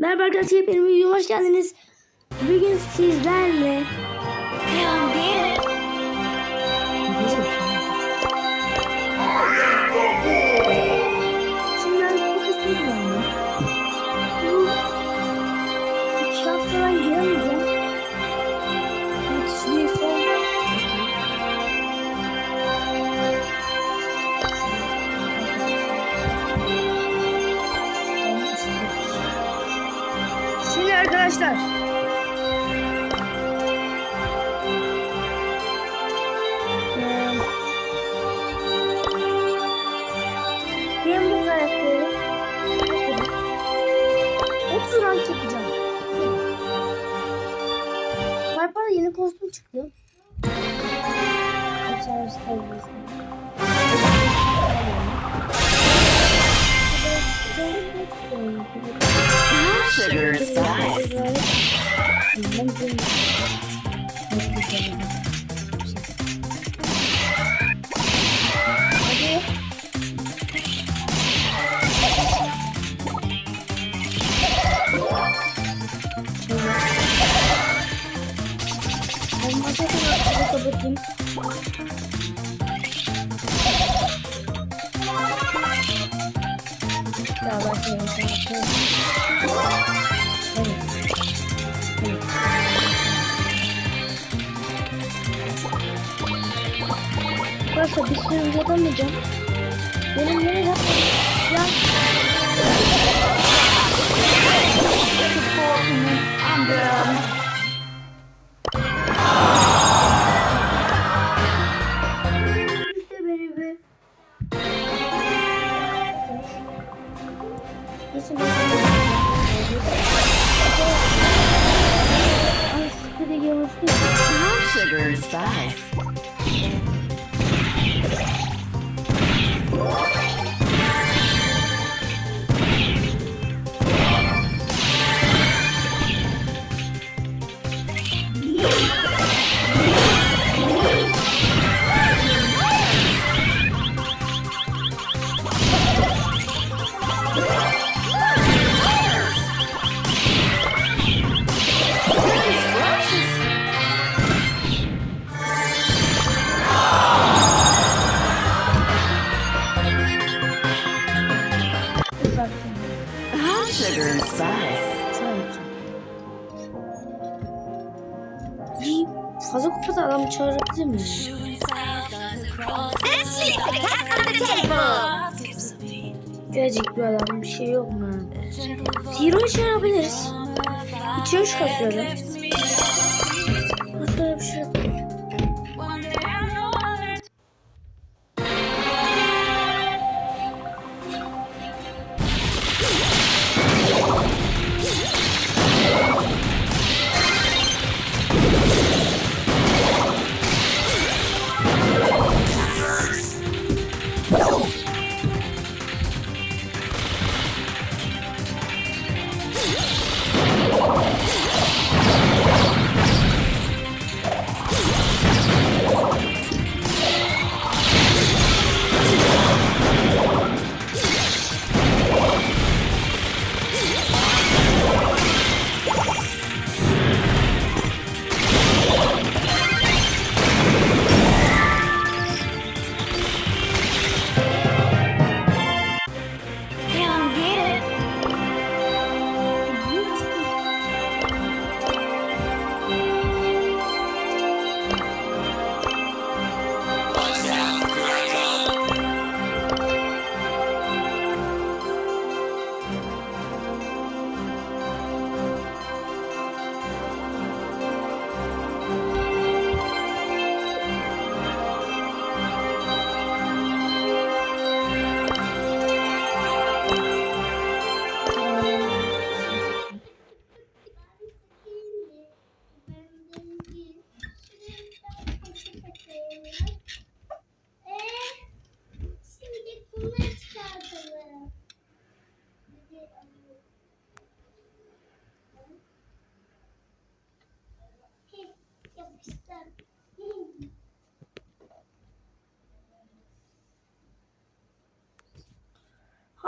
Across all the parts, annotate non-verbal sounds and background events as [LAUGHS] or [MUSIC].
Merhaba arkadaşlar yepyeni videoya hoş geldiniz. Bugün sizlerle Piyambi arada yeni kostüm çıktı. Sugar spice. kapatayım. Daha başlayalım. Evet. evet. Arkadaşlar bir sürü yapamayacağım. Benim yine yapmayacağım. I'm good. sugar and spice.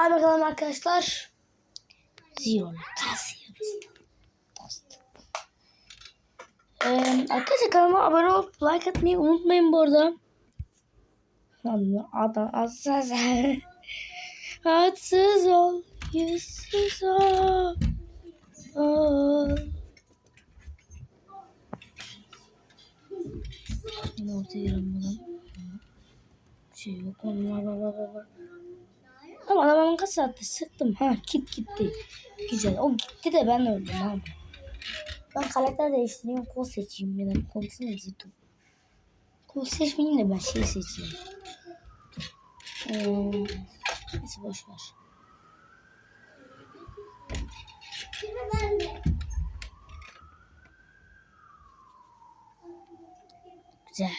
Hadi bakalım arkadaşlar. Zion'u kasıyoruz. Ee, arkadaşlar kanalıma abone olup like atmayı unutmayın bu arada. Adam atsız. [LAUGHS] Hatsız ol, yüzsüz ol. ol. Ne ortaya yarım Şey yok, onlar var var var var. Ama adamın kaç saatte sıktım. Ha kit gitti. Güzel. O gitti de ben öldüm abi. Ben karakter değiştireyim. Kol seçeyim ya da kol seçeyim. Kol seçmeyeyim de ben şey seçeyim. Ee, neyse boş ver. Güzel.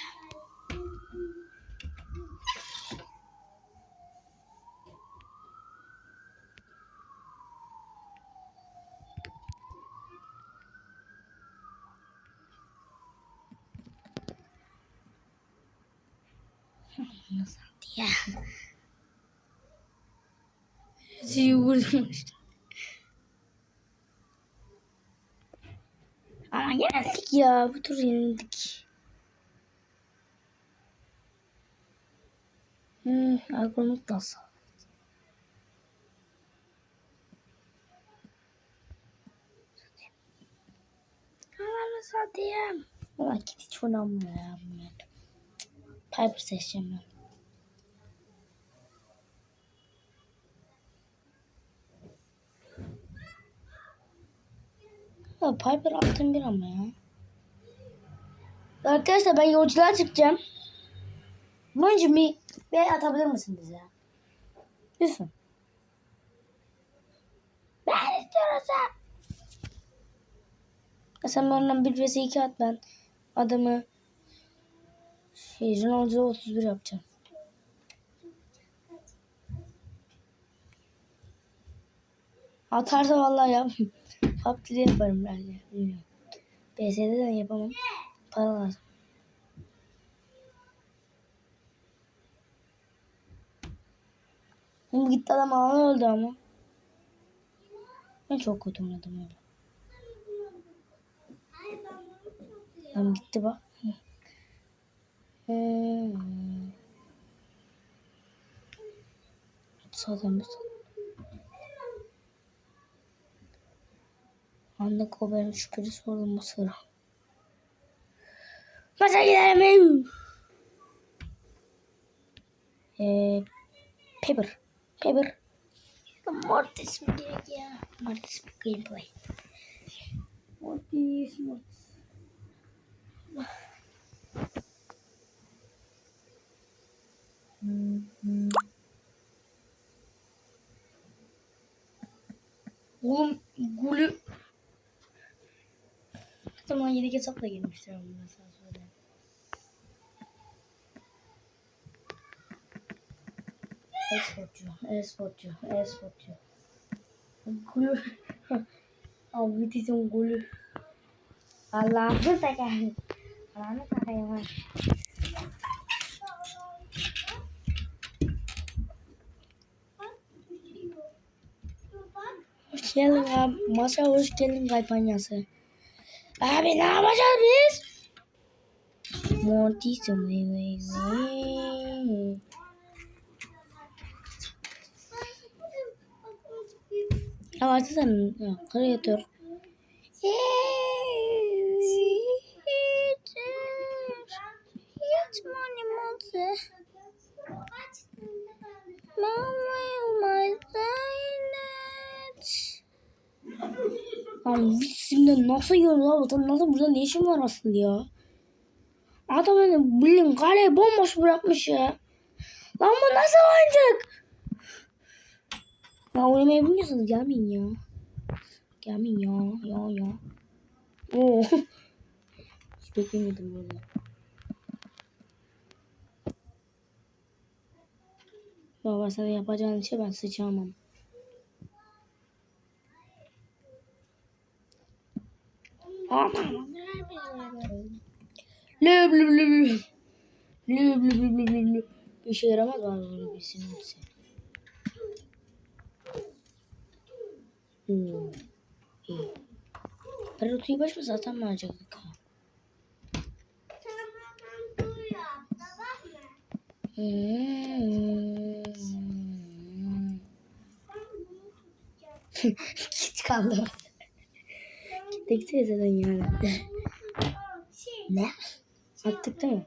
Nasıl ya? Şeyi vurmuş. Ama yenildik ya. Bu tur yenildik. Hmm, algoritmik nasıl? Ananı satayım. Ulan git hiç oynamıyor ya bunlar. Piper seçeceğim ben. Ya Piper attım bir ama ya. Arkadaşlar ben yolculuğa çıkacağım. Bunun bir, bir atabilir misin bize? Lütfen. Ben istiyorsam. Sen benden bir vs 2 at ben. Adamı şey Ronaldo 31 yapacağım. Atarsa vallahi yap. [LAUGHS] PUBG'de yaparım bence. Bilmiyorum. PS'de de yapamam. Para lazım. Bu gitti adam alana öldü ama. Ben çok kötü oynadım öyle. Adam gitti bak. Hmm. Zaten bu Anne Kober'in şüpheli bu sıra. Maça gidelim. Eee Pepper. Pepper. Mortis mi gerek ya? Mortis gameplay. Mortis, Mortis. Oğlum golü Tamam yedek hesapla girmiştir ama ben sana söyleyeyim. E-sportcu, e-sportcu, e-sportcu. Golü. [LAUGHS] Abi bizim golü. Allah'ını sakayım. Allah'ını. Dur bak. Hoş geldin. Masa hoş geldin kampanyası. Abi ne yapacağız biz? Vay. Ya açsana. Kreatör. Hiç money money. Açtığında ben de Mama my Lan Vixim'de nasıl yiyor abi? Adam nasıl burada ne işin var aslında ya? Adam hani bilin kaleyi bomboş bırakmış ya. Lan bu nasıl oyuncak? Ya oynamayı bilmiyorsanız gelmeyin ya. Gelmeyin ya. Ya ya. Oo. [LAUGHS] Hiç beklemiyordum böyle. Baba sana yapacağın şey ben sıçamam. Lüb lüb lüb lüb. Lüb lüb lüb lüb lüb. Bir işe yaramaz bana bir sinirse. Oo. İyi. Naruto'yu baş mı zaten mi harcadık? ha? Sen bana dur yap. Tamam mı? Hmm. Ben bunu tutacağım. Hiç kaldı. Gittik zaten yani. [LAUGHS] Ne? Attık değil mi?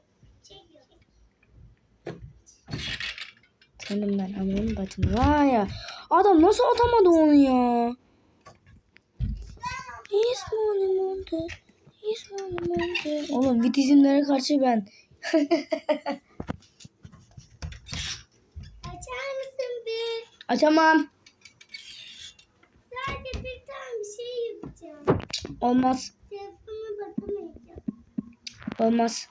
Senin ben anamın bacını. Vay ya. Adam nasıl atamadı onu ya? İsmail Monte. İsmail Monte. Oğlum vitizimlere karşı ben. [LAUGHS] Açar mısın bir? Açamam. Sadece bir tane bir şey yapacağım. Olmaz. Olmaz.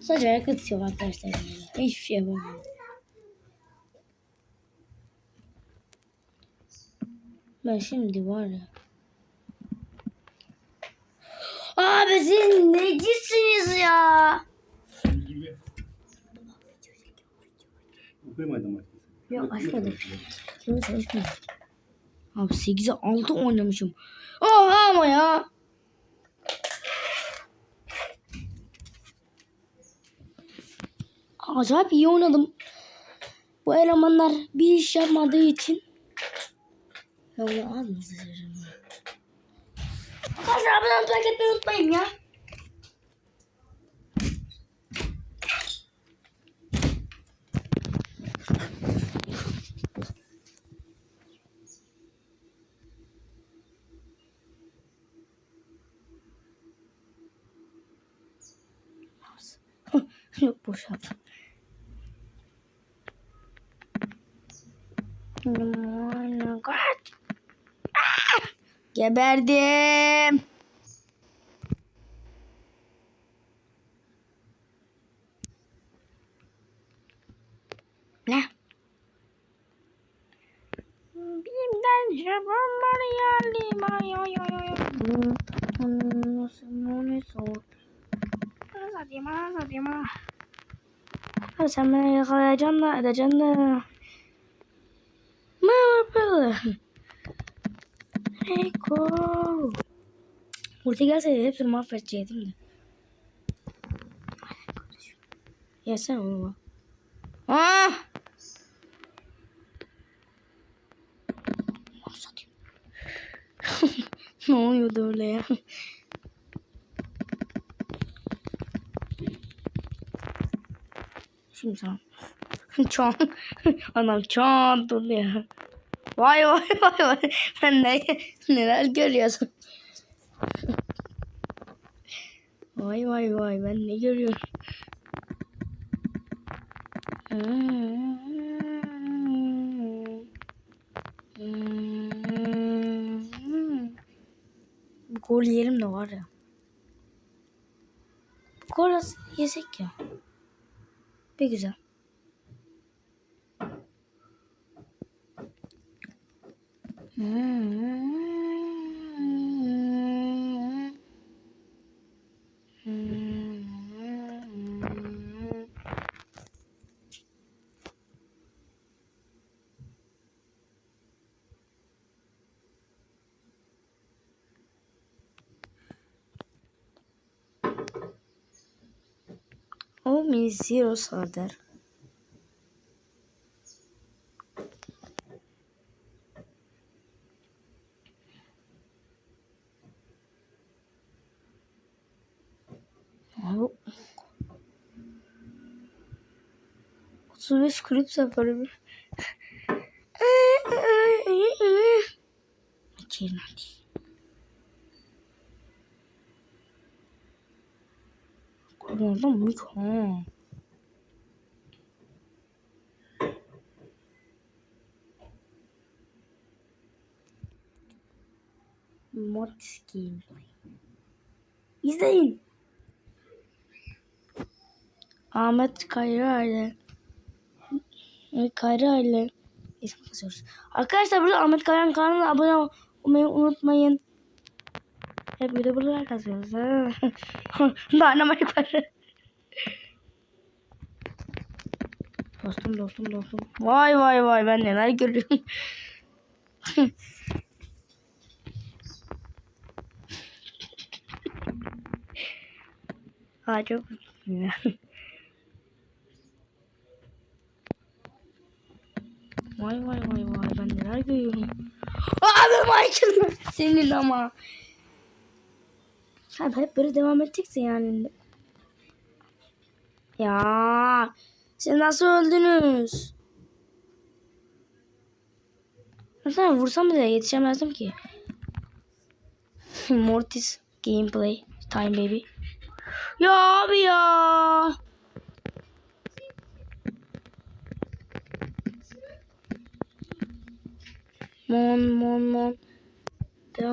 Sadece ayak atıyor arkadaşlar. Hiçbir şey yapamıyorum. Ben şimdi var ya. Abi siz necisiniz ya? Koymadım artık. Yok açmadım. Şimdi çalışmıyor. Abi 8'e 6 oynamışım. Oha ama ya. Acayip iyi oynadım. Bu elemanlar bir iş yapmadığı için. Ya bunu az mı? Arkadaşlar abone olmayı unutmayın ya. Yok boş yap. Kaç. Ah! Geberdim. Ne? Bimden cebim var ya lima yo yo yo yo. Nasıl moni sor. Satayım ha satayım ha. Abi sen beni yakalayacaksın da edeceksin de. Merhaba. Eko. Ulti gelseydi hepsini mahvedecektim de. Yesene onu. Ah! [LAUGHS] Ne oluyordu öyle ya? Şimdi sen. [LAUGHS] Çan. [LAUGHS] Anam çan dur ya. Vay vay vay vay. Ben ne, neler görüyorsun? [LAUGHS] Vay vay vay ben ne görüyorum? Bu gol yiyelim de var ya. Bu gol yesek ya. Bir güzel. O zero sardar. Abi 35 kulüp bir. Açayım hadi. Oradan mı ha? Mod gameplay. İzleyin. Ahmet Kayra ile Kayra ile ismi kazıyoruz. Arkadaşlar burada Ahmet Kayra'nın kanalına abone olmayı unutmayın. Hep bir de buralar kazıyoruz. [LAUGHS] Dynamite var. Dostum dostum dostum. Vay vay vay ben neler görüyorum. [LAUGHS] Aa çok güzel. [LAUGHS] Vay vay vay vay ben neler görüyorum. Abi Michael senin ama. Abi hep böyle devam edeceksin yani. Ya siz nasıl öldünüz? Mesela vursam bile yetişemezdim ki. [LAUGHS] Mortis gameplay time baby. Ya abi ya. Mon mon mon. Da.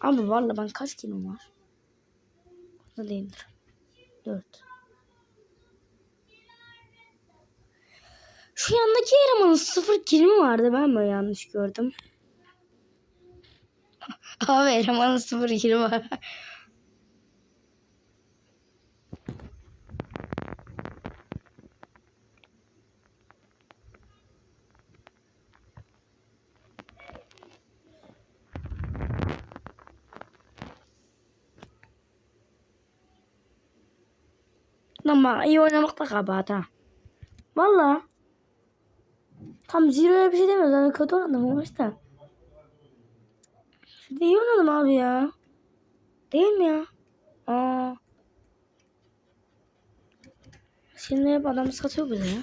Abi valla ben kaç kilim var? Orada değildir. Dört. Şu yandaki elemanın sıfır kilimi vardı. Ben mi yanlış gördüm? Abi elemanın sıfır kilimi var. Ama iyi oynamakta kabahat ha. Valla. Tam Zero'ya bir şey demiyoruz. Yani kötü oynadım ama işte. İyi oynadım abi ya. Değil mi ya? Aa. Şimdi hep adam satıyor bize ya.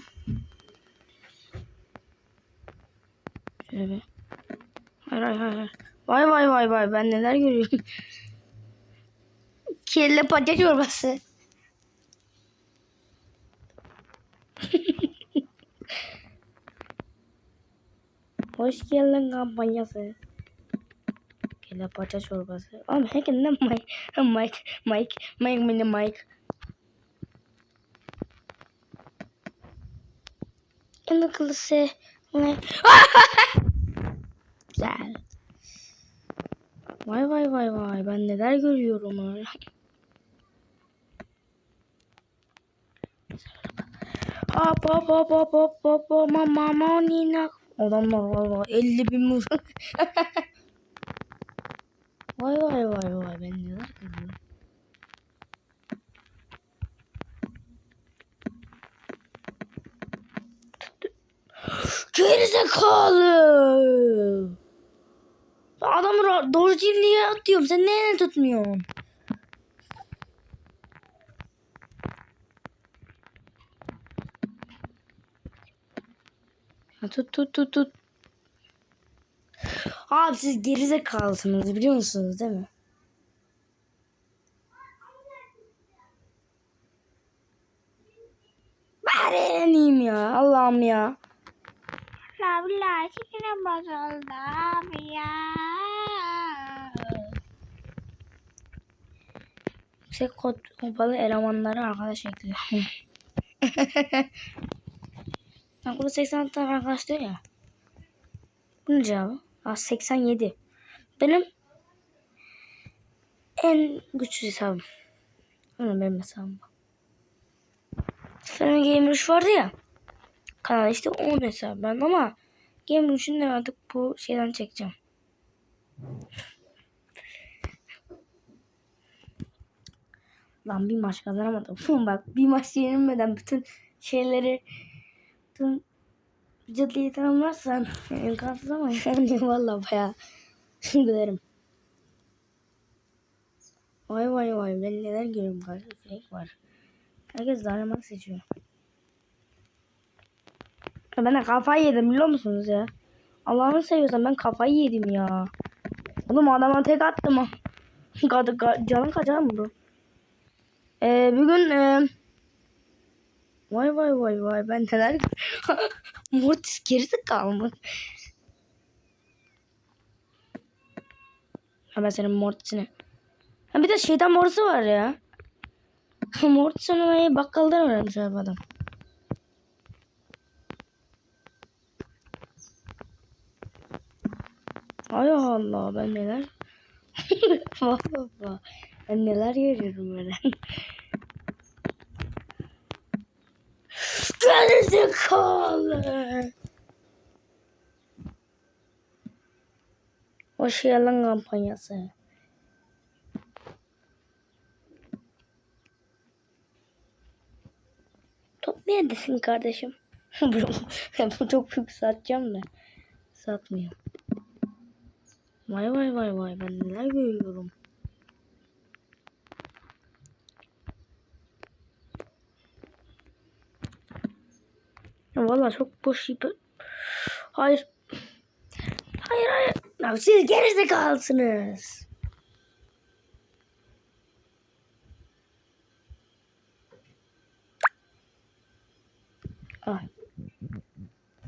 Şöyle bir. Hayır hayır. hayır. Vay vay vay vay ben neler görüyorum. [LAUGHS] Kelle patates çorbası. [LAUGHS] Hoş geldin kampanyası. Kelle paça çorbası. Herkes ne Mike? Mike, Mike, Mike, Mike, Mike. En akıllısı. Güzel. Vay vay vay vay ben neler görüyorum öyle. Hop hop hop hop hop hop mama manina. Adamlar valla 50 bin muz. Vay vay vay vay ben neler görüyorum. Gerizekalı. Adamı doğrucuyum diye atıyorum. Sen neden tutmuyorsun? Tut tut tut tut. Abi siz gerizekalısınız biliyor musunuz değil mi? Bari yeneyim ya Allah'ım ya. Abla sikine bozuldu abi ya. Yüksek kod kupalı elemanları arkadaş ekliyor. [LAUGHS] Bak burada 80 tane arkadaş diyor ya. Bunun cevabı. Aa, 87. Benim en güçlü hesabım. Ama benim hesabım. Senin Game Rush vardı ya. Kanal işte onun hesabı ben ama Game Rush'un da artık bu şeyden çekeceğim. Lan bir maç kazanamadım. Bak bir maç yenilmeden bütün şeyleri bütün caddıyı tamamlarsan imkansız ama yani valla baya gülerim. Vay vay vay ben neler görüyorum karşı frek var. Herkes dynamite seçiyor. Ya ben de kafayı yedim biliyor musunuz ya? Allah'ını seviyorsan ben kafayı yedim ya. Oğlum adama tek attım ha. [LAUGHS] Canın kaçar mı bu? Ee, bugün e, vay vay vay vay ben neler [LAUGHS] Mortis gerisi kalmış. Ha ben senin Mortis'ini. Ha bir de şeytan Mortis'i var ya. [LAUGHS] Mortis oynamayı bakkaldan öğrenmiş abi adam. Allah ben neler. [LAUGHS] Ben neler görüyorum böyle. Gerizekalı. Şey yalan kampanyası. Top neredesin kardeşim? [LAUGHS] Bu çok büyük satacağım da. Satmıyor. Vay vay vay vay ben neler görüyorum. Valla çok boş yap. Hayır. Hayır hayır. Ya siz gerizekalısınız. Ah.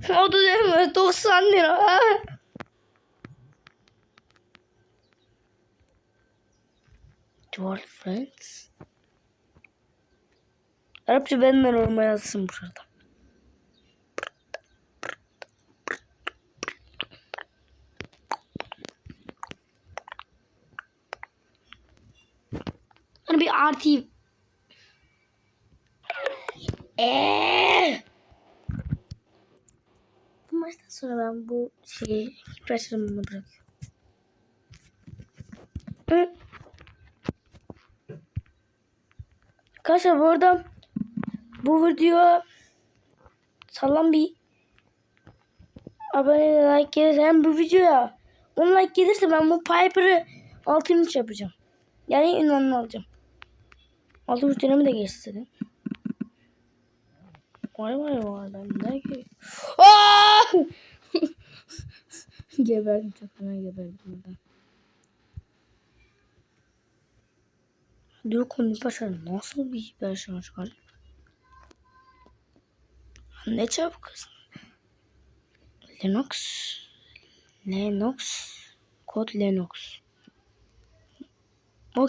O da mi? 90 lira. Ah. Dual Friends. Arapça benimle olma yazsın burada. Hani bir artı Eee. Bu maçtan sonra ben bu şeyi hiperşarımını bırakıyorum. Hı. Arkadaşlar bu arada bu video sağlam bir abone like gelirse hem bu videoya 10 like gelirse ben bu Piper'ı 6 inç yapacağım. Yani ünvanını alacağım. 6 inç dönemi de dedim. Vay vay vay ben ne ki? [LAUGHS] Geberdim çok fena geberdim ben. Dur konu başarı nasıl bir şarj var? Ne çabuk kızım. Linux. Linux. Kod Linux. O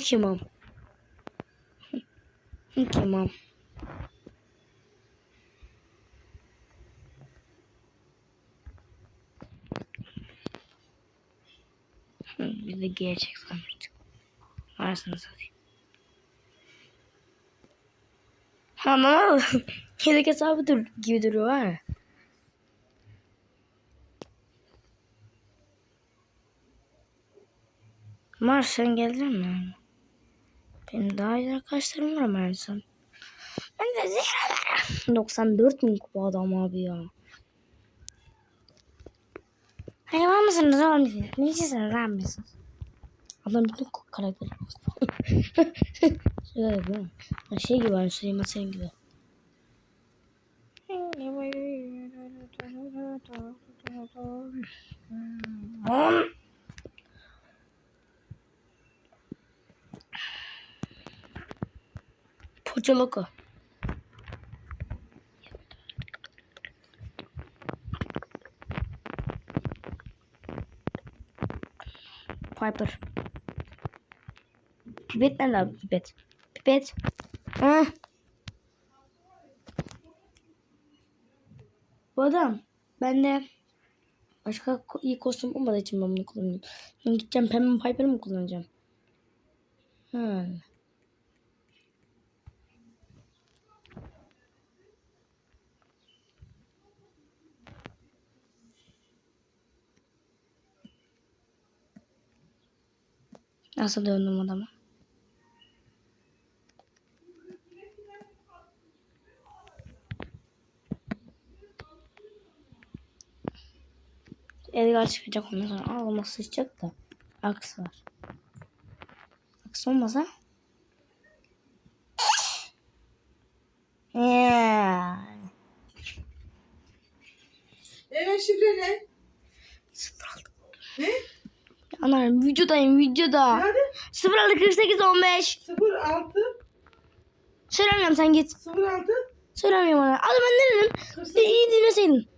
kimam? kimam? Bir de gerçek sanmıştık. Arasını satayım. Ama yedek [LAUGHS] hesabı dur gibi duruyor ha. Mars sen geldin mi? Benim daha iyi arkadaşlarım var sen. Ben de zira 94 bin kupa adam abi ya. Hayvan mısınız oğlum siz? Necisiniz lan mısınız? Adam bütün karakteri. şey gibi Şey gibi hani Süleyman sen gibi. On. Poçaloko. Piper. Pipet nerede abi pipet? Pipet. Ha? Bu adam bende başka iyi kostüm olmadığı için ben bunu kullanıyorum. Şimdi gideceğim pembe Piper'ı mı kullanacağım? Ha. Nasıl döndüm adama? Edgar çıkacak ondan sonra ağlama sıçacak da aks var. Aks olmasa Yeah. Evet şifre ne? Sıfır. Ne? Anlarım videodayım videoda. Hadi. 06 48 15. 06 Söylemiyorum sen git. 06 Söylemiyorum ona. Adam ben dedim? İyi dinleseydin.